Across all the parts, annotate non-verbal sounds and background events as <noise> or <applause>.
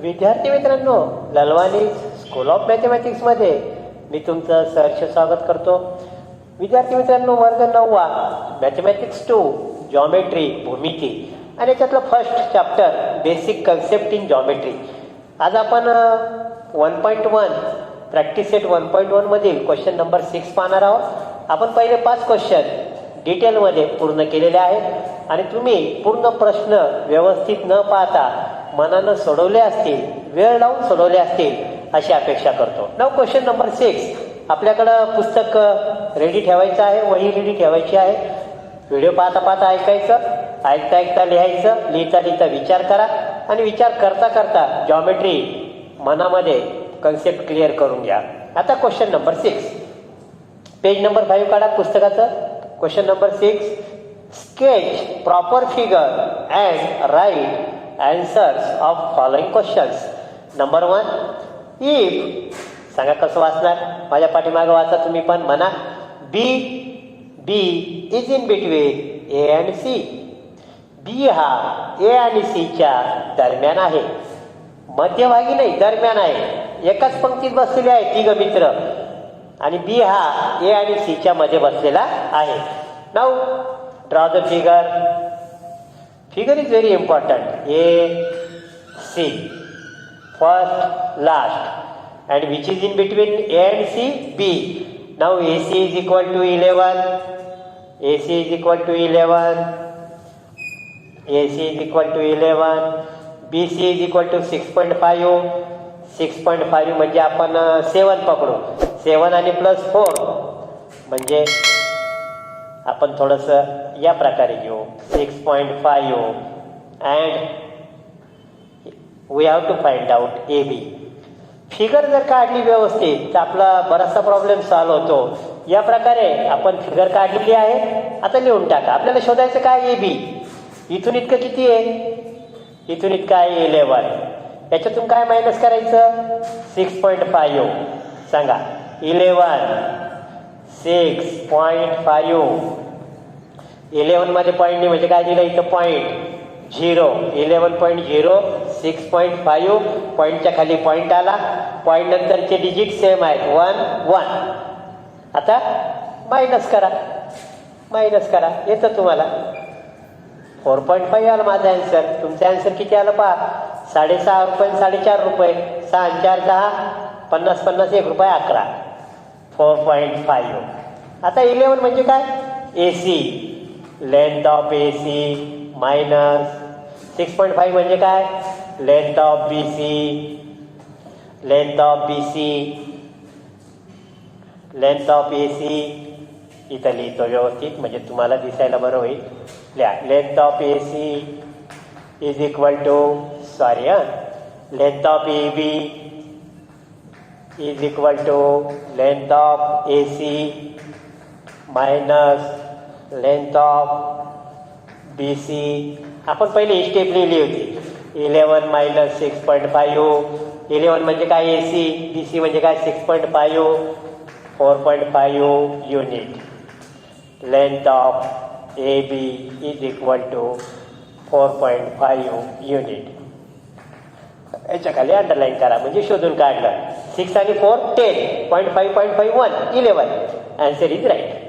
विद्यार्थी मित्रांनो Lalwani school of मॅथमॅटिक्समध्ये मी तुमचं सहर्ष स्वागत करतो. विद्यार्थी मित्रांनो वर्ग नववा मॅथमॅटिक्स टू जॉमेट्री भूमिती. आणि याच्यातलं first chapter basic concept in geometry आज आपण one point one practice set one point वनमधील question number six पाहणार आहोत. आपण पहिले पाच क्वेश्चन डिटेलमध्ये पूर्ण केलेले आहेत. आणि तुम्ही पूर्ण प्रश्न व्यवस्थित न पाहता मनानं सोडवले असतील वेळ लावून सोडवले असतील अशी अपेक्षा करतो. नाव क्वेश्चन नंबर सिक्स आपल्याकडं पुस्तक रेडी ठेवायचं आहे वही रेडी ठेवायची आहे. व्हिडिओ पाहता पाहता ऐकायचं ऐकता ऐकता लिहायचं लिहिता लिहिता विचार करा. आणि विचार करता करता जॉमेट्री मनामध्ये कन्सेप्ट क्लिअर करून घ्या. आता question number six page number five काढा पुस्तकाचं. Question number six sketch proper figure and write answers of following questions number one if सांगा कसं वाचणार? माझ्या पाठीमागं वाचा तुम्ही पण म्हणा. B B is in between A and C B हा ए आणि सीच्या दरम्यान आहे. मध्यभागी नाही दरम्यान आहे. एकाच पंक्तीत बसलेले आहे तिघ मित्र. आणि बी हा ए आणि सीच्या मध्ये बसलेला आहे. नाव draw the figure figure is very important A C first last and which is in between C. First, C B which A C is equal to eleven A C is equal to eleven A C is equal to eleven B C is equal to six point five six point five म्हणजे आपण सेवन पकडू. सेवन आणि plus four म्हणजे आपण थोडंसं या प्रकारे घेऊ. Six point five and we have to find out A B figure जर काढली व्यवस्थित तर आपला बराचसा प्रॉब्लेम सॉल्व होतो. या प्रकारे आपण फिगर काढलेली आहे. आता लिहून टाका. आपल्याला शोधायचं काय ए बी इथून इतकं किती आहे? इथून इतकं आहे इलेवन याच्यातून काय मायनस करायचं? सिक्स पॉईंट फाईव्ह सांगा. इलेवन सिक्स पॉईंट फाईव्ह इलेवनमध्ये पॉईंटने नाही म्हणजे काय दिलं इथं point zero eleven point zero six point five पॉईंटच्या खाली पॉईंट आला. पॉईंट नंतरचे डिजिट सेम आहेत. वन वन आता मायनस करा. मायनस करा. येतं तुम्हाला. फोर पॉईंट फाईव्ह आलं माझं ॲन्सर तुमचं ॲन्सर किती आलं पहा? साडेसहा रुपये साडेचार रुपये. सहा चार दहा. पन्नास पन्नास एक रुपये अकरा. फोर पॉईंट फाईव्ह आता इलेवन म्हणजे काय? A C length of A C minus six point five म्हणजे काय? Length of B C length of B C length of A C इथं लिहितो व्यवस्थित म्हणजे तुम्हाला दिसायला बरं होईल. लिहा. Length of A C is equal to sorry हां. Length of A B is equal to length of A C minus length of B C आपण पहिले स्टेप लिहिली होती. Eleven minus six point five eleven म्हणजे काय A C B C म्हणजे काय? Six point five four point five unit length of A B is equal to four point five unit याच्या खाली अंडरलाईन करा. म्हणजे शोधून काढलं. सिक्स आणि four ten point five point five one eleven answer is right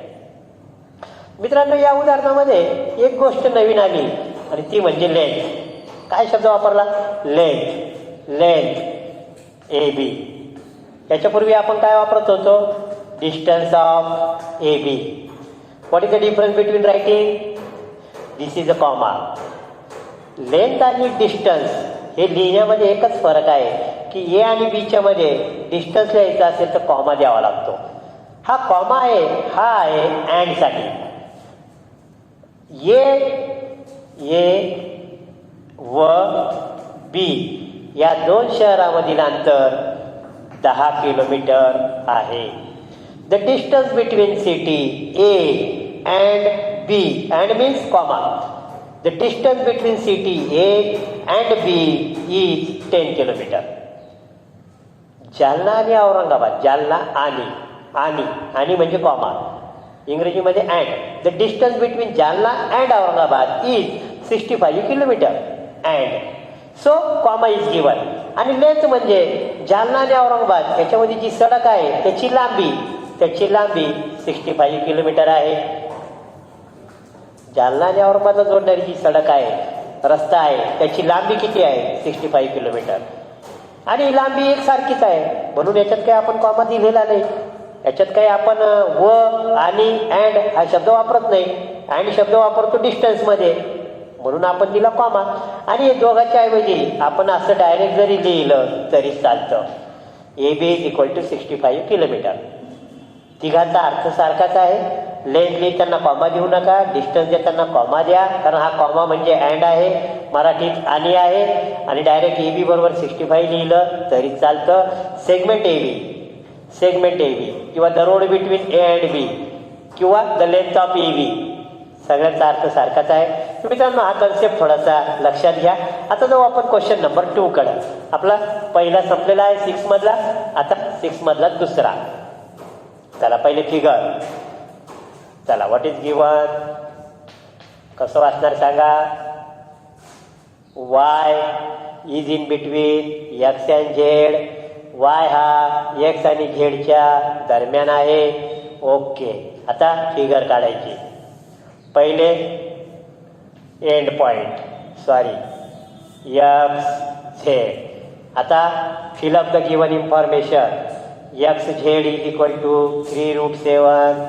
मित्रांनो या उदाहरणामध्ये एक गोष्ट नवीन आली. आणि ती म्हणजे लेंथ काय शब्द वापरला? लेंथ लेंथ ए बी याच्यापूर्वी आपण काय वापरत होतो? Distance of A B what is the difference between writing this is a comma length आणि डिस्टन्स हे लिहिण्यामध्ये एकच फरक आहे की ए आणि बीच्या मध्ये डिस्टन्स लिहायचा असेल तर कॉमा द्यावा लागतो. हा कॉमा आहे हा आहे अँडसाठी ए ए व बी या दोन शहरामधील अंतर दहा किलोमीटर आहे. The distance between city A and B and means comma the distance between city A and B is ten kilometre Jalna आणि औरंगाबाद जालना आणि आणि आणि म्हणजे कॉमा इंग्रजीमध्ये and the distance between Jalna and Aurangabad is sixty five kilometre and so comma is given आणि लेच म्हणजे जालना आणि औरंगाबाद याच्यामध्ये जी सडक आहे त्याची लांबी त्याची लांबी सिक्स्टी फाईव्ह किलोमीटर आहे. जालना आणि औरंगाबादला जोडणारी जी सडक आहे रस्ता आहे त्याची लांबी किती आहे? सिक्स्टी फाईव्ह किलोमीटर आणि लांबी एकसारखीच आहे. म्हणून याच्यात काही आपण कॉमा दिलेला नाही. याच्यात काही आपण व आणि अँड हा शब्द वापरत नाही. अँड शब्द वापरतो डिस्टन्समध्ये म्हणून आपण दिला कॉमा आणि हे दोघांच्या ऐवजी आपण असं डायरेक्ट जरी लिहिलं तरी चालतं. A B is equal to sixty five kilometre तिघांचा अर्थ सारखाच आहे. लेंथ लिहिताना कॉमा देऊ नका डिस्टन्स देताना कॉमा द्या कारण हा कॉमा म्हणजे अँड आहे मराठीत आणि आहे आणि डायरेक्ट ए बी बरोबर सिक्स्टी फाईव्ह लिहिलं तरी चालतं. Segment A B segment A B किंवा the road between A and B किंवा the length of A B सगळ्यांचा अर्थ सारखाच आहे. मित्रांनो हा कन्सेप्ट थोडासा लक्षात घ्या. आता जाऊ आपण क्वेश्चन नंबर टू कडे. आपला पहिला संपलेला आहे सिक्स मधला. आता सिक्स मधला दुसरा. चला पहिले फिगर चला व्हॉट इज गिवन कसं वाचणार सांगा? Y is in between X and Z Y हा एक्स आणि झेडच्या दरम्यान आहे. ओके आता फिगर काढायची. पहिले end point sorry X Z आता fill up the given information X Z is equal to three root seven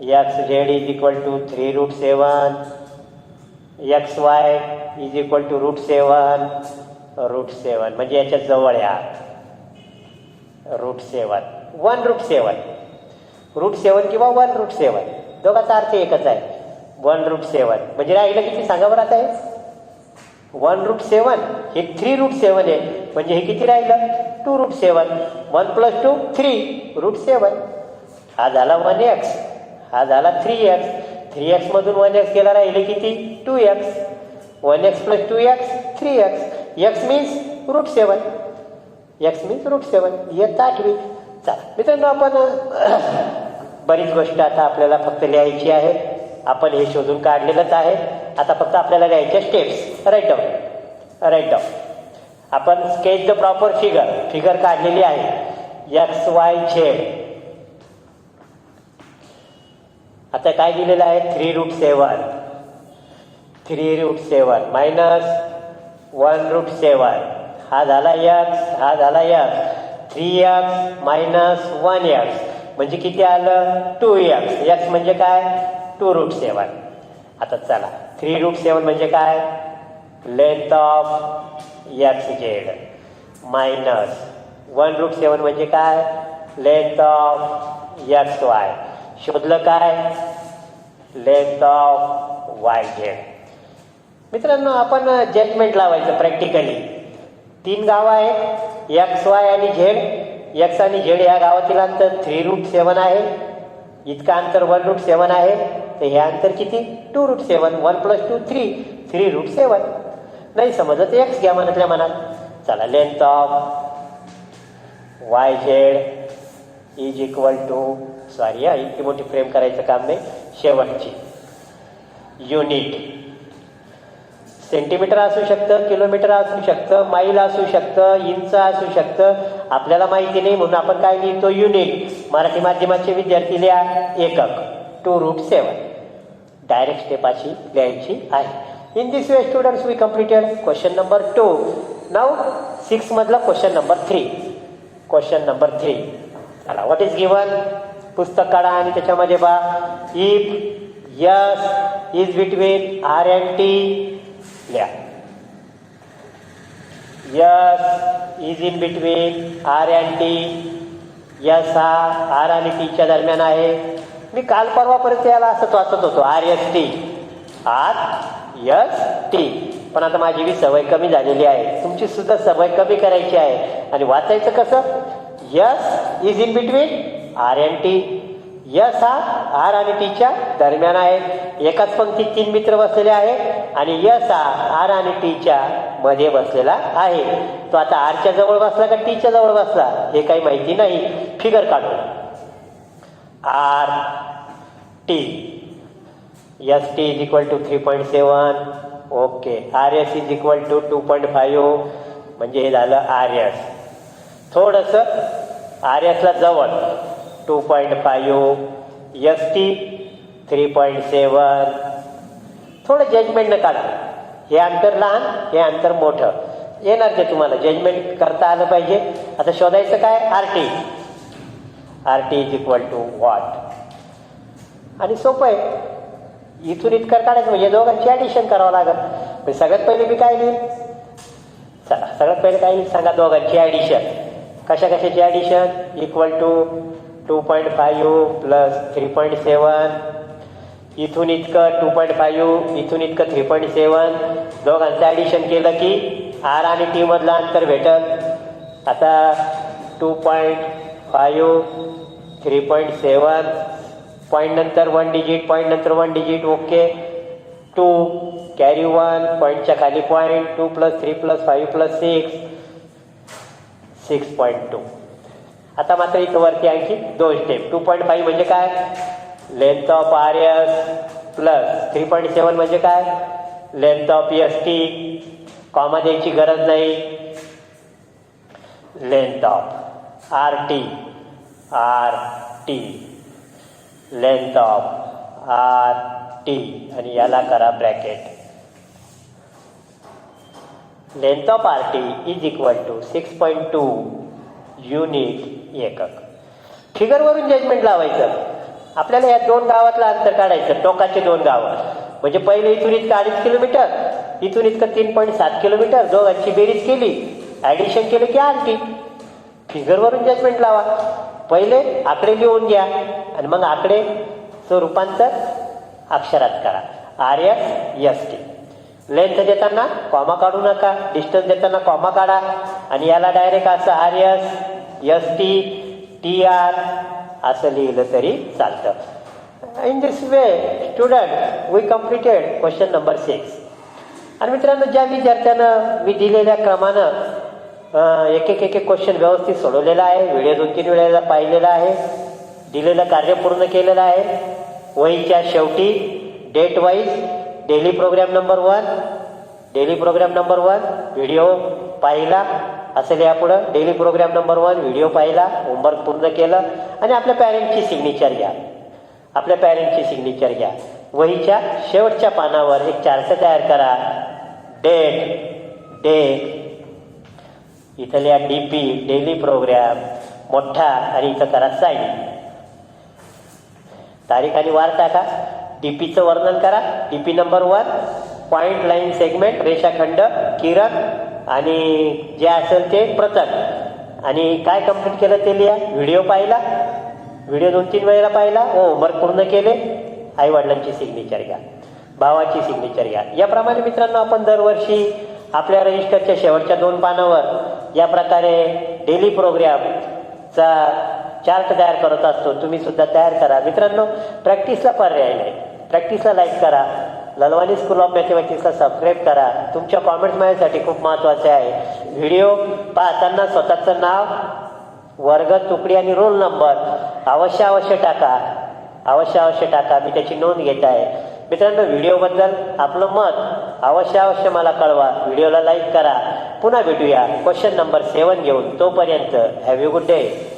X Z is equal to three root seven X Y is equal to root seven root seven म्हणजे याच्या जवळ या. Root seven one root seven root seven किंवा one root सेवन दोघांचा अर्थ एकच आहे. One root seven म्हणजे राहिलं किती? सांगा बरं आता आहे वन रूट सेवन हे थ्री रूट सेवन आहे. म्हणजे हे किती राहिलं? Two root seven one plus two three root seven हा झाला वन एक्स हा झाला थ्री एक्स थ्री एक्समधून वन एक्स गेला राहिले किती? Two X one X plus two X three X X means root seven X means root seven येत आठवी. चला मित्रांनो आपण <coughs> बरीच गोष्ट आता आपल्याला फक्त लिहायची आहे. आपण हे शोधून काढलेलंच आहे. आता फक्त आपल्याला लिहायच्या steps write down write down आपण sketch the proper figure figure काढलेली आहे. एक्स वाय झेड आता काय दिलेलं आहे? Three root seven three root seven minus one root seven हा झाला एक्स हा झाला X three X minus one X म्हणजे किती आलं? टू एक्स एक्स म्हणजे काय? टू रूट सेवन आता चला. थ्री रूट सेवन म्हणजे काय? Length of X Z minus one root seven म्हणजे काय? लेंथ ऑफ एक्स वाय शोधलं काय? लेंथ ऑफ वाय झेड मित्रांनो आपण जजमेंट लावायचं प्रॅक्टिकली तीन गावं आहेत. एक्स वाय आणि झेड एक्स आणि झेड या गावातील अंतर थ्री रूट सेवन आहे. इतकं अंतर वन रूट सेवन आहे. तर हे अंतर किती? Two root seven one plus two three three root seven नाही समजत एक्स घ्या मनातल्या मनात. चला length of Y Z is equal to sorry हा इतकी मोठी फ्रेम करायचं काम नाही. शेवटची. युनिट सेंटीमीटर असू शकतं किलोमीटर असू शकतं माईल असू शकतं इंच असू शकतं. आपल्याला माहिती नाही म्हणून आपण काय लिहितो? युनिट मराठी माध्यमाचे विद्यार्थी लिहा. एकक. Two root seven direct step अशी लिहायची आहे. In this way students we completed question number two now six मधला question number three question number three चला व्हॉट इज गिवन पुस्तक काढा आणि त्याच्यामध्ये बा if S is between R and T लिहा. S is in between R and T S हा R आणि टीच्या दरम्यान आहे. मी काल परवापर्यंत याला असंच वाचत होतो R S T R S T पण आता माझी बी सवय कमी झालेली आहे. तुमची सुद्धा सवय कमी करायची आहे. आणि वाचायचं कसं? S is in between R and T S हा आर आणि टीच्या दरम्यान आहे एकाच पंक्तीत तीन मित्र बसलेले आहेत आणि यस हा आर आणि टीच्या मध्ये बसलेला आहे. तो आता आरच्या जवळ बसला का टीच्या जवळ बसला? हे काही माहिती नाही. फिगर काढू R T. S T is equal to three point seven okay R S is equal to two point five म्हणजे हे झालं आर एस. थोडंसं आर एसला जवळ. Two point five S T three point seven थोडं जजमेंटनं काढा. हे अंतर लहान हे अंतर मोठं. येणार ते तुम्हाला. जजमेंट करता आलं पाहिजे. आता शोधायचं काय? R T R T is equal to what आणि सोपं आहे. इथून इतकं काढायचं म्हणजे दोघांची ॲडिशन करावं लागेल. म्हणजे सगळ्यात पहिले मी काय लिहिल चला सगळ्यात पहिले काय लिहिल सांगा दोघांची ॲडिशन कशा कशाची addition equal to two point five plus three point seven इथून इतकं टू पॉईंट फाईव्ह इथून इतकं थ्री पॉईंट सेवन दोघांचं ॲडिशन केलं की आर आणि टी मधलं अंतर भेटत आता two point five three point seven point नंतर वन डिजिट पॉईंट नंतर one digit okay two carry one पॉईंटच्या खाली point two plus three plus five plus six six point two आता मात्र इथं वरती आणखी दोन स्टेप टू पॉईंट फाईव्ह म्हणजे काय? Length of R S plus three point seven म्हणजे काय? Length of S T comma द्यायची गरज नाही. Length of R T R T length of R T आणि याला करा bracket length of R T is equal to six point two unit एकक. फिगरवरून जजमेंट लावायचं. आपल्याला या दोन गावातलं अंतर काढायचं टोकाचे दोन गावं. म्हणजे पहिले इथून इतकं अडीच किलोमीटर इथून इतकं तीन पॉईंट सात किलोमीटर दोघांची बेरीज केली. ॲडिशन केलं की आणखी. फिगरवरून जजमेंट लावा. पहिले आकडे लिहून घ्या आणि मग आकडेचं रूपांतर अक्षरात करा. R S S T length देताना कॉमा काढू नका डिस्टन्स देताना कॉमा काढा. आणि याला डायरेक्ट असं R S S T T R असं लिहिलं तरी चालतं. In this way student we completed question number six आणि मित्रांनो ज्या विद्यार्थ्यानं मी दिलेल्या क्रमानं एक एक एक एक क्वेश्चन व्यवस्थित सोडवलेला आहे व्हिडिओ दोन तीन वेळेला पाहिलेला आहे दिलेलं कार्य पूर्ण केलेलं आहे. वहीच्या शेवटी date wise daily programme number one daily programme number one video पाहिला. असं यापुढं daily programme number one video पाहिला होमवर्क पूर्ण केलं आणि आपल्या पॅरेंटची सिग्नेचर घ्या. आपल्या पॅरेंटची सिग्नेचर घ्या. वहीच्या शेवटच्या पानावर एक चार्ट तयार करा. डेट डेट लिहा डी पी डेली प्रोग्राम मोठा आणि इथं करा साईन तारीख आणि वार टाका. डी पीचं वर्णन करा. D P number one point line segment रेषाखंड किरण आणि जे असेल ते प्रतक आणि काय कंप्लीट केलं ते लिहा. व्हिडिओ पाहिला. व्हिडिओ दोन तीन वेळेला पाहिला. हो होमवर्क पूर्ण केले. आई वडिलांची सिग्नेचर घ्या. भावाची सिग्नेचर घ्या. याप्रमाणे मित्रांनो आपण दरवर्षी आपल्या रजिस्टरच्या शेवटच्या दोन पानावर या प्रकारे डेली प्रोग्रामचा चार्ट तयार करत असतो. तुम्ही सुद्धा तयार करा. मित्रांनो प्रॅक्टिसला पर्याय नाही. प्रॅक्टिसला लाईक करा. ललवानी स्कूल ऑफ मॅथमॅटिक्सला सबस्क्राईब करा. तुमच्या कॉमेंट्स माझ्यासाठी खूप महत्त्वाचे आहे. व्हिडिओ पाहताना स्वतःचं नाव वर्ग तुकडी आणि रोल नंबर अवश्य अवश्य टाका. अवश्य अवश्य टाका. मी त्याची नोंद घेत आहे. मित्रांनो व्हिडिओबद्दल आपलं मत अवश्य अवश्य मला कळवा. व्हिडिओला लाईक करा. पुन्हा भेटूया. क्वेश्चन नंबर सेवन घेऊन तोपर्यंत हॅव यू गुड डे